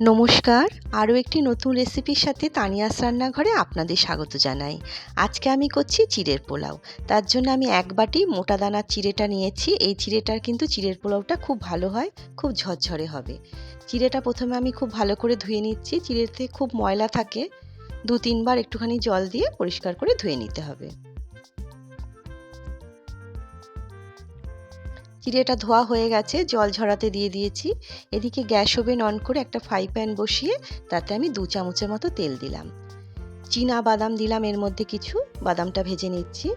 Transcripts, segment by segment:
নমস্কার, আরও একটি নতুন রেসিপির সাথে তানিয়াস রান্নাঘরে আপনাদের স্বাগত জানাই। আজকে আমি করছি চিড়ের পোলাও। তার জন্য আমি এক বাটি মোটা দানার চিড়েটা নিয়েছি। এই চিড়েটার কিন্তু চিড়ের পোলাওটা খুব ভালো হয়, খুব ঝরঝরে হবে। চিড়েটা প্রথমে আমি খুব ভালো করে ধুয়ে নিচ্ছি। চিড়েতে খুব ময়লা থাকে। দু তিনবার একটুখানি জল দিয়ে পরিষ্কার করে ধুয়ে নিতে হবে। চিড়েটা ধোয়া হয়ে গেছে, জল ঝরাতে দিয়ে দিয়েছি। এদিকে গ্যাস ওভেন অন করে একটা ফ্রাই প্যান বসিয়ে তাতে আমি দু চামচের মতো তেল দিলাম। চীনা বাদাম দিলাম, এর মধ্যে কিছু। বাদামটা ভেজে নিচ্ছি।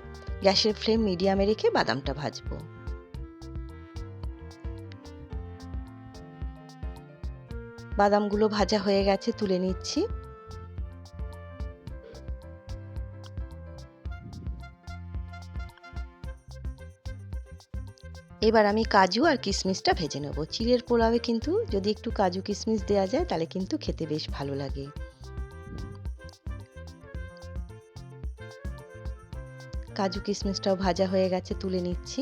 গ্যাসের ফ্লেম মিডিয়ামে রেখে বাদামটা ভাজবো। বাদামগুলো ভাজা হয়ে গেছে, তুলে নিচ্ছি। এবার আমি কাজু আর কিশমিশটা ভেজে নেব। চিড়ের পোলাওয়ে কিন্তু যদি একটু কাজু কিশমিশ দেওয়া যায়, তাহলে কিন্তু খেতে বেশ ভালো লাগে। কাজু কিশমিশটাও ভাজা হয়ে গেছে, তুলে নিচ্ছি।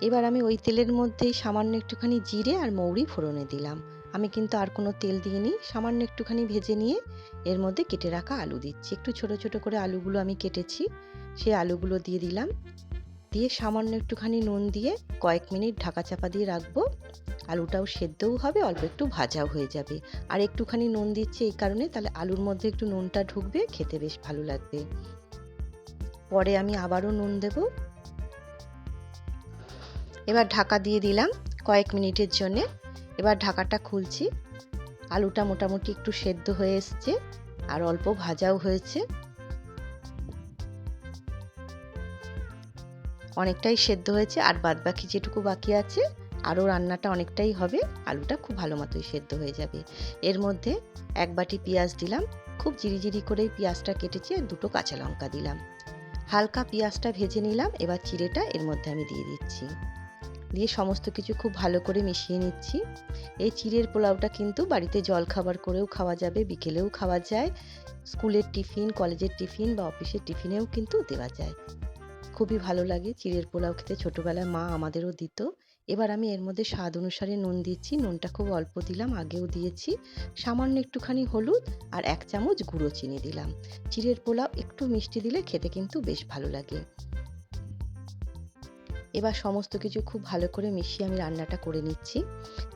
এবার আমি ওই তেলের মধ্যেই সামান্য একটুখানি জিরে আর মৌরি ফোড়নে দিলাম। আমি কিন্তু আর কোনো তেল দিইনি, সামান্য একটুখানি ভেজে নিয়ে এর মধ্যে কেটে রাখা আলু দিচ্ছি। একটু ছোট ছোট করে আলুগুলো আমি কেটেছি সেই আলুগুলো দিয়ে দিলাম। দিয়ে সামান্য একটুখানি নুন দিয়ে কয়েক মিনিট ঢাকা চাপা দিয়ে রাখব। আলুটাও সেদ্ধও হবে, অল্প একটু ভাজাও হয়ে যাবে। আর একটুখানি নুন দিচ্ছি এই কারণে, তাহলে আলুর মধ্যে একটু নুনটা ঢুকবে, খেতে বেশ ভালো লাগবে। পরে আমি আবারও নুন দেব। এবার ঢাকা দিয়ে দিলাম। কয়েক মিনিটের জন্যে এবার ঢাকাটা খুলছি। আলুটা মোটামুটি একটু সেদ্ধ হয়ে এসছে আর অল্প ভাজাও হয়েছে। অনেকটাই সেদ্ধ হয়েছে আর বাদ বাকি যেটুকু বাকি আছে, আরও রান্নাটা অনেকটাই হবে, আলুটা খুব ভালো মতোই সেদ্ধ হয়ে যাবে। এর মধ্যে এক বাটি পেঁয়াজ দিলাম, খুব জিরিজিরি করেই পেঁয়াজটা কেটেছি আর দুটো কাঁচা লঙ্কা দিলাম। হালকা পেঁয়াজটা ভেজে নিলাম, এবার চিড়েটা এর মধ্যে আমি দিয়ে দিচ্ছি। দিয়ে সমস্ত কিছু খুব ভালো করে মিশিয়ে নিচ্ছি। এই চিড়ের পোলাওটা কিন্তু বাড়িতে জল খাবার করেও খাওয়া যাবে, বিকেলেও খাওয়া যায়, স্কুলের টিফিন, কলেজের টিফিন বা অফিসের টিফিনেও কিন্তু দেওয়া যায়। খুবই ভালো লাগে চিড়ের পোলাও খেতে, ছোটোবেলায় মা আমাদেরও দিত। এবার আমি এর মধ্যে স্বাদ অনুসারে নুন দিচ্ছি, নুনটা খুব অল্প দিলাম, আগেও দিয়েছি। সামান্য একটুখানি হলুদ আর এক চামচ গুঁড়ো চিনি দিলাম। চিড়ের পোলাও একটু মিষ্টি দিলে খেতে কিন্তু বেশ ভালো লাগে। এবার সমস্ত কিছু খুব ভালো করে মিশিয়ে আমি রান্নাটা করে নিচ্ছি।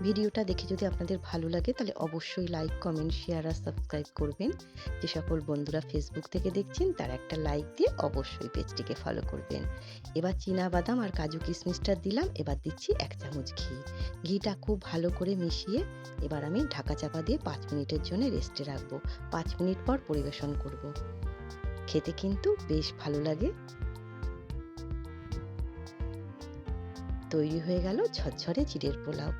ভিডিওটা দেখে যদি আপনাদের ভালো লাগে তাহলে অবশ্যই লাইক কমেন্ট শেয়ার আর সাবস্ক্রাইব করবেন। যে সকল বন্ধুরা ফেসবুক থেকে দেখছেন তার একটা লাইক দিয়ে অবশ্যই পেজটিকে ফলো করবেন। এবার চীনা বাদাম আর কাজু কিশমিশটা দিলাম, এবার দিচ্ছি এক চামচ ঘি। ঘিটা খুব ভালো করে মিশিয়ে এবার আমি ঢাকা চাপা দিয়ে পাঁচ মিনিটের জন্য রেস্টে রাখব। পাঁচ মিনিট পর পরিবেশন করব। খেতে কিন্তু বেশ ভালো লাগে। তৈরি হয়ে গেল ঝরঝরে চিড়ের পোলাও।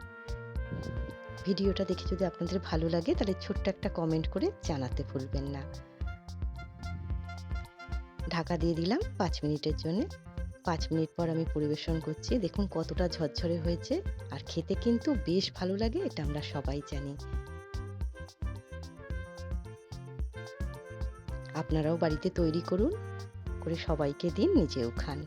ভিডিওটা দেখে যদি আপনাদের ভালো লাগে, তাহলে ছোট্ট একটা কমেন্ট করে জানাতে ভুলবেন না। ঢাকা দিয়ে দিলাম পাঁচ মিনিটের জন্য। পাঁচ মিনিট পর আমি পরিবেশন করছি। দেখুন কতটা ঝরঝরে হয়েছে। আর খেতে কিন্তু বেশ ভালো লাগে, এটা আমরা সবাই জানি। আপনারাও বাড়িতে তৈরি করুন, করে সবাইকে দিন, নিজেও খান।